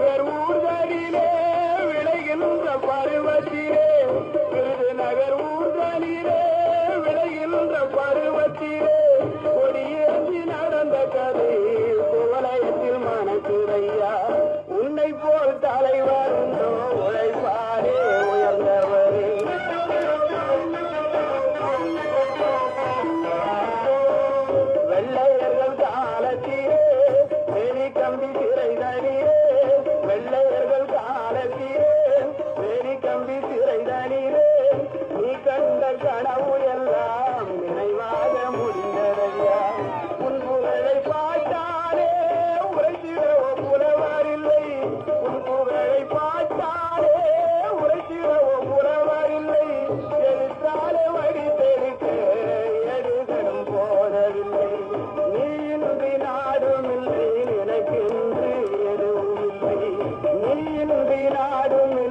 நகர் ஊர்களிலே விளைகின்ற பருவத்திலே. பாடும்